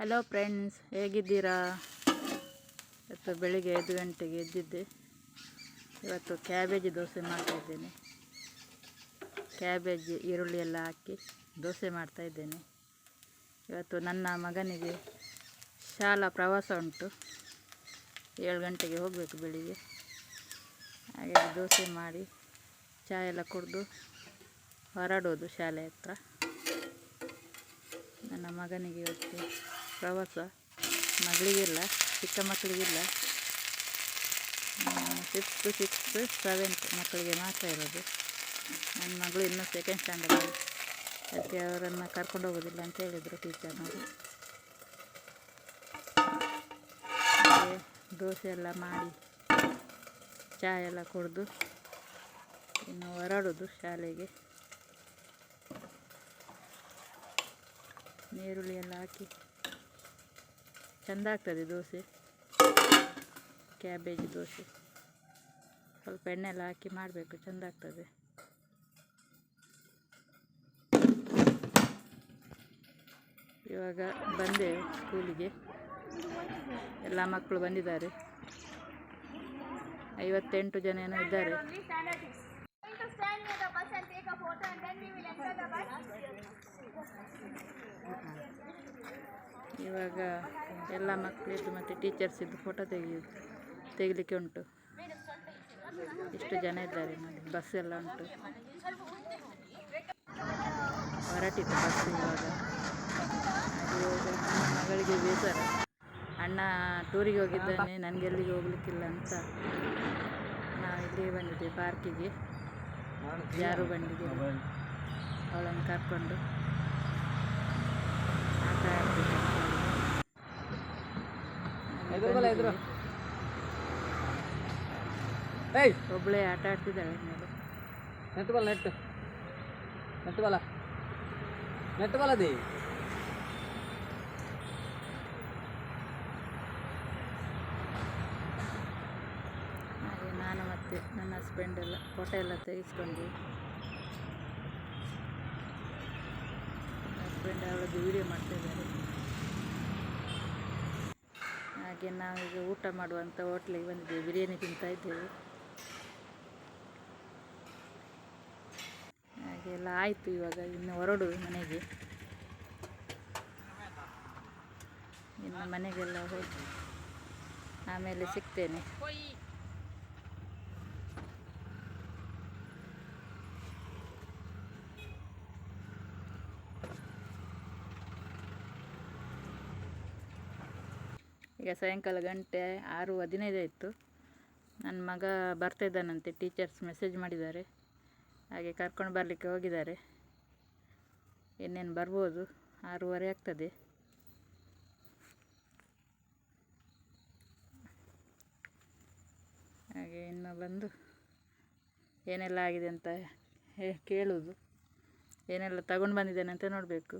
Hello friends ಹೇಗಿದ್ದೀರಾ? ಇವತ್ತು ಬೆಳಿಗ್ಗೆ ಐದು ಗಂಟೆಗೆ ಎದ್ದಿದ್ದೆ. ಇವತ್ತು ಕ್ಯಾಬೇಜ್ ದೋಸೆ ಮಾಡ್ತಾಯಿದ್ದೇನೆ ಕ್ಯಾಬೇಜ್, ಈರುಳ್ಳಿ ಎಲ್ಲ ಹಾಕಿ ದೋಸೆ ಮಾಡ್ತಾಯಿದ್ದೇನೆ ಇವತ್ತು ನನ್ನ ಮಗನಿಗೆ ಶಾಲಾ ಪ್ರವಾಸ ಉಂಟು. ಏಳು ಗಂಟೆಗೆ ಹೋಗಬೇಕು ಬೆಳಿಗ್ಗೆ. ಹಾಗೆ ದೋಸೆ ಮಾಡಿ ಚಹಾ ಎಲ್ಲ ಕುಡಿದು ಹೊರಡೋದು ಶಾಲೆ ಹತ್ರ. ನನ್ನ ಮಗನಿಗೆ ಇವತ್ತು ಪ್ರವಾಸ. ಮಗಳಿಗಿಲ್ಲ, ಚಿಕ್ಕ ಮಕ್ಕಳಿಗಿಲ್ಲ ಫಿಫ್ತ್ ಸಿಕ್ಸ್ತ್ ಸೆವೆಂತ್ ಮಕ್ಕಳಿಗೆ ಮಾತ್ರ ಇರೋದು. ನನ್ನ ಮಗಳು ಇನ್ನೂ ಸೆಕೆಂಡ್ ಸ್ಟ್ಯಾಂಡರ್ಡ್ ಅದಕ್ಕೆ ಅವರನ್ನು ಕರ್ಕೊಂಡು ಹೋಗೋದಿಲ್ಲ ಅಂತ ಹೇಳಿದರು ಟೀಚರ್ನವರು ದೋಸೆ ಎಲ್ಲ ಮಾಡಿ ಚಹಾ ಎಲ್ಲ ಕುಡಿದು, ಇನ್ನು ಹೊರಡೋದು ಶಾಲೆಗೆ. ನೀರುಳ್ಳಿ ಎಲ್ಲ ಹಾಕಿ. ಚೆಂದ ಆಗ್ತದೆ ದೋಸೆ. ಕ್ಯಾಬೇಜ್ ದೋಸೆ. ಸ್ವಲ್ಪ ಎಣ್ಣೆ ಎಲ್ಲ ಹಾಕಿ ಮಾಡಬೇಕು, ಚೆಂದ ಆಗ್ತದೆ. ಇವಾಗ ಬಂದೆ ಸ್ಕೂಲಿಗೆ. ಎಲ್ಲ ಮಕ್ಕಳು ಬಂದಿದ್ದಾರೆ. ಐವತ್ತೆಂಟು ಜನ ಏನೋ ಇದ್ದಾರೆ. ಇವಾಗ ಎಲ್ಲ ಮಕ್ಕಳಿದ್ದು ಮತ್ತು ಟೀಚರ್ಸಿದ್ದು ಫೋಟೋ ತೆಗೆಯೋದು ತೆಗಿಲಿಕ್ಕೆ ಉಂಟು. ಇಷ್ಟು ಜನ ಇದ್ದಾರೆ ನೋಡಿ ಬಸ್ ಎಲ್ಲ ಉಂಟು. ಹೊರಟಿತ್ತು ಬಸ್ ಇವಾಗ. ಮಗಳಿಗೆ ಬೇಸರ. ಅಣ್ಣ ಟೂರಿಗೆ ಹೋಗಿದ್ದಾನೆ, ನನಗೆ ಎಲ್ಲಿಗೆ ಹೋಗ್ಲಿಕ್ಕಿಲ್ಲ ಅಂತ. ನಾವು ಇಲ್ಲಿಗೆ ಬಂದಿದ್ದೆ ಪಾರ್ಕಿಗೆ ಜಾರು ಬಂಡಿಗೆ ಅವಳನ್ನು ಕರ್ಕೊಂಡು. ಒಬ್ಬಳೇ ಆಟ ಆಡ್ತಿದ್ದಾಳೆ ಮೇಲೆ ನೆಟ್ ಬಾಲ್ ನೆಟ್. ನೆಟ್ ಬಲ ನೆಟ್ ಅದೇ. ಹಾಗೆ ನಾನು ಮತ್ತೆ ನನ್ನ ಹಸ್ಬೆಂಡ್ ಎಲ್ಲ ಫೋಟೋ ಎಲ್ಲ ತೆಗೆಸ್ಕೊಂಡು ಹಸ್ಬೆಂಡ್ ಅವಳದ್ದು ವೀಡಿಯೋ ಮಾಡ್ತಿದ್ದಾರೆ. ಹಾಗೆ ನಾವೀಗ ಊಟ ಮಾಡುವಂಥ ಹೋಟ್ಲಿಗೆ ಬಂದಿದ್ದೇವೆ, ಬಿರಿಯಾನಿ ತಿಂತಾ ಇದ್ದೇವೆ. ಹಾಗೆಲ್ಲ ಆಯಿತು ಇವಾಗ, ಇನ್ನು ಹೊರಡು ಮನೆಗೆ. ಇನ್ನು ಮನೆಗೆಲ್ಲ ಹೋಗಿ ಆಮೇಲೆ ಸಿಗ್ತೇನೆ. ಈಗ ಸಾಯಂಕಾಲ ಗಂಟೆ ಆರು ಹದಿನೈದು ಆಯಿತು. ನನ್ನ ಮಗ ಬರ್ತಾ ಇದ್ದಾನಂತೆ ಟೀಚರ್ಸ್ ಮೆಸೇಜ್ ಮಾಡಿದ್ದಾರೆ. ಹಾಗೆ ಕರ್ಕೊಂಡು ಬರಲಿಕ್ಕೆ ಹೋಗಿದ್ದಾರೆ. ಇನ್ನೇನು ಬರ್ಬೋದು, ಆರೂವರೆ ಆಗ್ತದೆ. ಹಾಗೆ ಇನ್ನು ಬಂದು ಏನೆಲ್ಲ ಆಗಿದೆ ಅಂತ ಕೇಳೋದು ಏನೆಲ್ಲ ತಗೊಂಡು ಬಂದಿದ್ದೇನೆ ಅಂತ ನೋಡಬೇಕು.